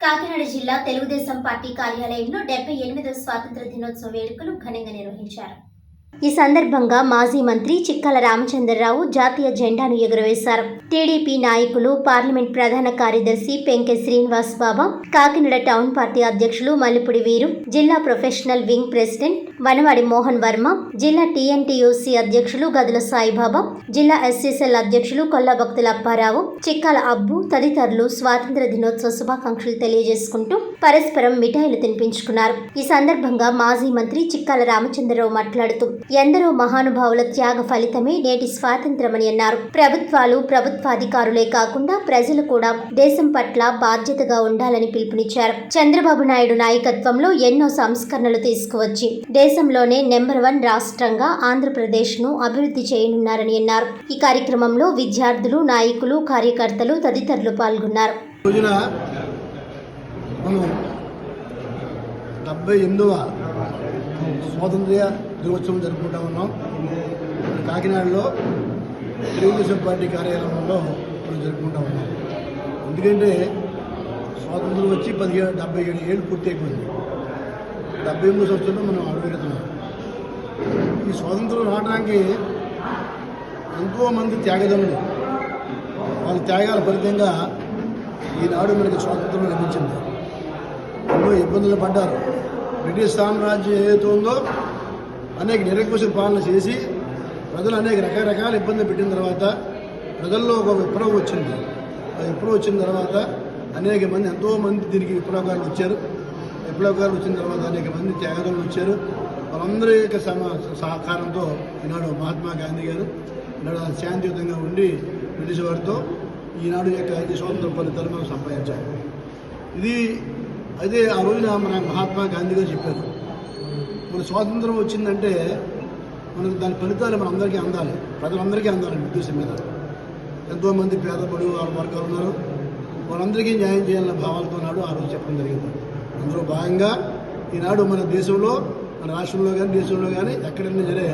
కాకినాడ జిల్లా తెలుగుదేశం పార్టీ కార్యాలయంలో డెబ్బై ఎనిమిదవ స్వాతంత్ర దినోత్సవ వేడుకలు ఘనంగా నిర్వహించారు. ఈ సందర్భంగా మాజీ మంత్రి చిక్కల రామచంద్రరావు జాతీయ జెండాను ఎగురవేశారు. టీడీపీ నాయకులు పార్లమెంట్ ప్రధాన కార్యదర్శి పెంకె శ్రీనివాస్ బాబా కాకినాడ టౌన్ పార్టీ అధ్యక్షులు మల్లిపుడి వీరు జిల్లా professional wing president Vanavadi Mohan Varma జిల్లా టీఎన్టీయూసీ అధ్యక్షులు గదుల సాయిబాబా జిల్లా ఎస్సీసీఎల్ అధ్యక్షులు కొల్లభక్తుల అప్పారావు చిక్కల అబ్బు తదితరులు స్వాతంత్ర దినోత్సవ శుభాకాంక్షలు తెలియజేసుకుంటూ పరస్పరం మిఠాయిలు తినిపించుకున్నారు. ఈ సందర్భంగా మాజీ మంత్రి చిక్కాల రామచంద్రరావు మాట్లాడుతూ ఎందరో మహానుభావుల త్యాగ ఫలితమే నేటి స్వాతంత్రమని అన్నారు. ప్రభుత్వాలు ప్రభుత్వాధికారులే కాకుండా ప్రజలు కూడా దేశం పట్ల బాధ్యతగా ఉండాలని పిలుపునిచ్చారు. చంద్రబాబు నాయుడు నాయకత్వంలో ఎన్నో సంస్కరణలు తీసుకువచ్చి దేశ దేశంలోనే నెంబర్ వన్ రాష్ట్రంగా ఆంధ్రప్రదేశ్ను అభివృద్ధి చేయనున్నారని అన్నారు. ఈ కార్యక్రమంలో విద్యార్థులు నాయకులు కార్యకర్తలు తదితరులు పాల్గొన్నారు. డెబ్బై ఎనిమిదవ స్వాతంత్ర్య దినోత్సవం జరుపుకుంటా ఉన్నాం. కాకినాడలో తెలుగుదేశం పార్టీ కార్యాలయంలో మనం జరుపుకుంటా ఉన్నాం. ఎందుకంటే స్వాతంత్రం వచ్చి పదిహేడు డెబ్బై ఏడు ఏళ్ళు పూర్తి అయిపోయింది డెబ్బై మూడు సంవత్సరంలో మనం అడుగుతున్నాం ఈ స్వాతంత్రం రావడానికి ఎంతోమంది త్యాగదనులు వాళ్ళ త్యాగాల ఫలితంగా ఈనాడు మనకి స్వాతంత్రం లభించింది. ఎన్నో ఇబ్బందులు పడ్డారు. బ్రిటిష్ సామ్రాజ్యం ఏదైతే ఉందో అనేక నిరంకుశ పాలన చేసి ప్రజలు అనేక రకరకాల ఇబ్బంది పెట్టిన తర్వాత ప్రజల్లో ఒక విప్లవం వచ్చింది. ఆ విప్లవం వచ్చిన తర్వాత అనేక మంది ఎంతోమంది దీనికి విప్లవకారులు వచ్చారు. గారు వచ్చిన తర్వాత అనేక మంది త్యాగదారులు వచ్చారు. వాళ్ళందరి యొక్క సహకారంతో ఈనాడు మహాత్మా గాంధీ గారు ఈనాడు శాంతియుతంగా ఉండి బ్రిటిష్ వారితో ఈనాడు యొక్క ఈ స్వాతంత్ర ఫలితాలు మనం సంపాదించాలి ఇది అదే ఆ రోజున మన మహాత్మా గాంధీ గారు చెప్పారు. మన స్వాతంత్రం వచ్చిందంటే మనకు దాని ఫలితాలు మనందరికీ అందాలి. ప్రజలందరికీ అందాలి ఉద్దేశం మీద. ఎంతోమంది పేదపడు వాళ్ళ వర్గాలు ఉన్నారు. వాళ్ళందరికీ న్యాయం చేయాలన్న భావాలతో నాడు ఆ రోజు చెప్పడం జరిగింది. అందులో భాగంగా ఈనాడు మన దేశంలో మన రాష్ట్రంలో కానీ దేశంలో కానీ ఎక్కడైనా సరే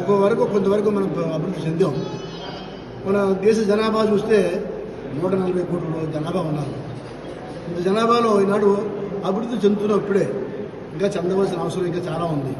ఒక్కో వరకు కొంతవరకు మనం అభివృద్ధి చెందాం. మన దేశ జనాభా చూస్తే నూట నలభై కోట్ల జనాభా ఉన్నారు. ఇంత జనాభాలో ఈనాడు అభివృద్ధి చెందుతున్నప్పుడే ఇంకా చెందవలసిన అవసరం ఇంకా చాలా ఉంది.